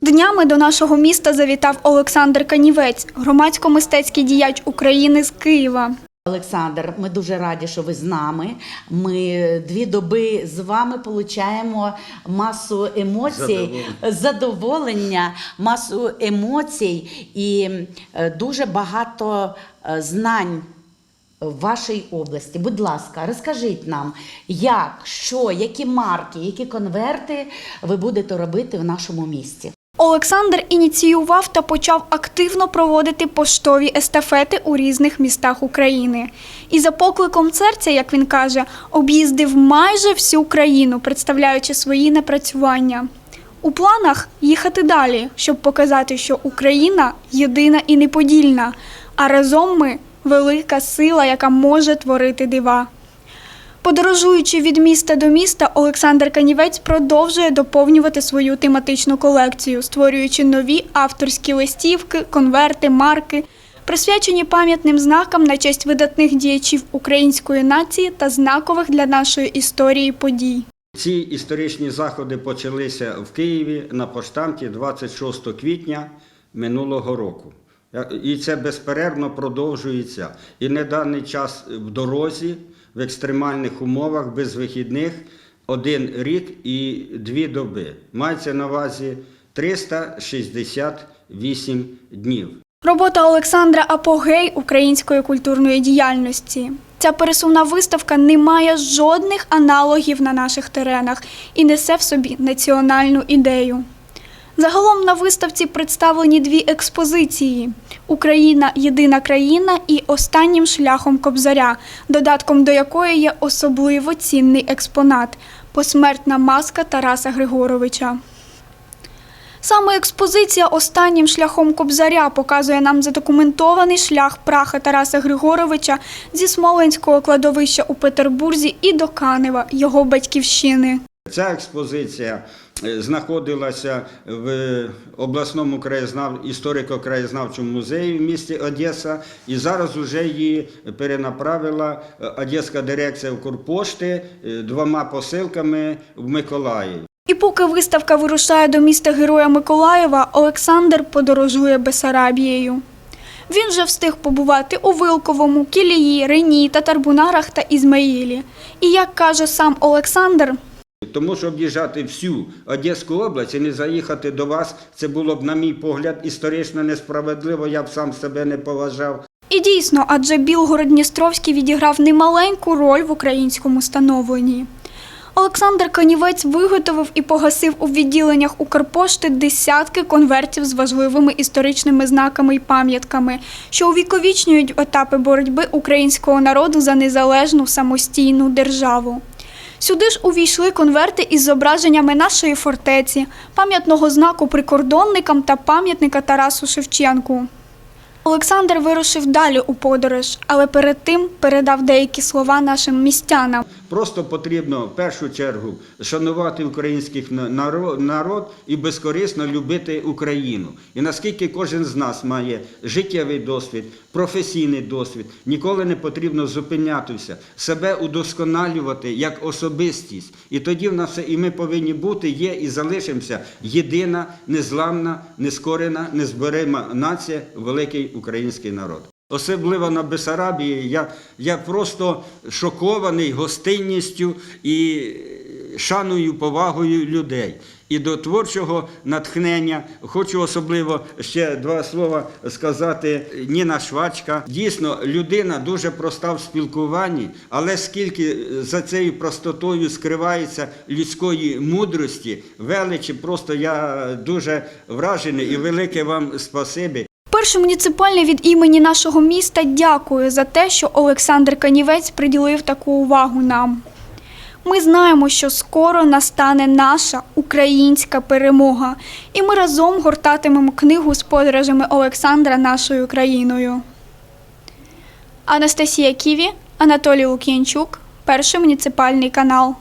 Днями до нашого міста завітав Олександр Канівець, громадсько-мистецький діяч України з Києва. Олександр, ми дуже раді, що ви з нами. Ми дві доби з вами получаємо масу емоцій, Задоволення. задоволення, масу емоцій і е, дуже багато е, знань в вашій області. Будь ласка, розкажіть нам, як, що, які марки, які конверти ви будете робити в нашому місті. Олександр ініціював та почав активно проводити поштові естафети у різних містах України. І за покликом серця, як він каже, об'їздив майже всю країну, представляючи свої напрацювання. У планах їхати далі, щоб показати, що Україна єдина і неподільна, а разом ми велика сила, яка може творити дива. Подорожуючи від міста до міста, Олександр Канівець продовжує доповнювати свою тематичну колекцію, створюючи нові авторські листівки, конверти, марки, присвячені пам'ятним знакам на честь видатних діячів української нації та знакових для нашої історії подій. Ці історичні заходи почалися в Києві на поштамті 26 квітня минулого року. І це безперервно продовжується. І не даний час в дорозі, в екстремальних умовах, без вихідних, один рік і дві доби. Мається на увазі 368 днів. Робота Олександра апогей української культурної діяльності. Ця пересувна виставка не має жодних аналогів на наших теренах і несе в собі національну ідею. Загалом на виставці представлені дві експозиції: Україна єдина країна і останнім шляхом Кобзаря, додатком до якої є особливо цінний експонат посмертна маска Тараса Григоровича. Саме експозиція останнім шляхом Кобзаря показує нам задокументований шлях праха Тараса Григоровича зі Смоленського кладовища у Петербурзі і до Канева, його батьківщини. Ця експозиція знаходилася в обласному краєзнав... історико-краєзнавчому музеї в місті Одеса, і зараз вже її перенаправила е, Одеська дирекція Укрпошти е, двома посилками в Миколаїв. І поки виставка вирушає до міста Героя Миколаєва, Олександр подорожує Бесарабією. Він вже встиг побувати у Вилковому, Кілії, Рені, Татарбунарах та Ізмаїлі. І як каже сам Олександр, Тому що об'їжджати всю Одеську область і не заїхати до вас, це було б, на мій погляд, історично несправедливо, я б сам себе не поважав. І дійсно, адже Білгород-Дністровський відіграв немаленьку роль в українському становленні. Олександр Канівець виготовив і погасив у відділеннях Укрпошти десятки конвертів з важливими історичними знаками і пам'ятками, що увіковічнюють етапи боротьби українського народу за незалежну самостійну державу. Сюди ж увійшли конверти із зображеннями нашої фортеці, пам'ятного знаку прикордонникам та пам'ятника Тарасу Шевченку. Олександр вирушив далі у подорож, але перед тим передав деякі слова нашим містянам. Просто потрібно в першу чергу шанувати український народ, і безкорисно любити Україну. І наскільки кожен з нас має життєвий досвід, професійний досвід, ніколи не потрібно зупинятися, себе удосконалювати як особистість. І тоді в нас і ми повинні бути, є і залишимося єдина, незламна, нескорена, незборима нація, великий український народ. Особливо на Бесарабії я, я просто шокований гостинністю і шаною, повагою людей. І до творчого натхнення хочу особливо ще два слова сказати. Ніна Швачка. Дійсно, людина дуже проста в спілкуванні, але скільки за цією простотою скривається людської мудрості, величі, просто я дуже вражений і велике вам спасибі. Перший муніципальний від імені нашого міста дякує за те, що Олександр Канівець приділив таку увагу нам. Ми знаємо, що скоро настане наша українська перемога, і ми разом гортатимемо книгу з подорожами Олександра нашою країною. Анастасія Ківі, Анатолій Лук'янчук, перший муніципальний канал.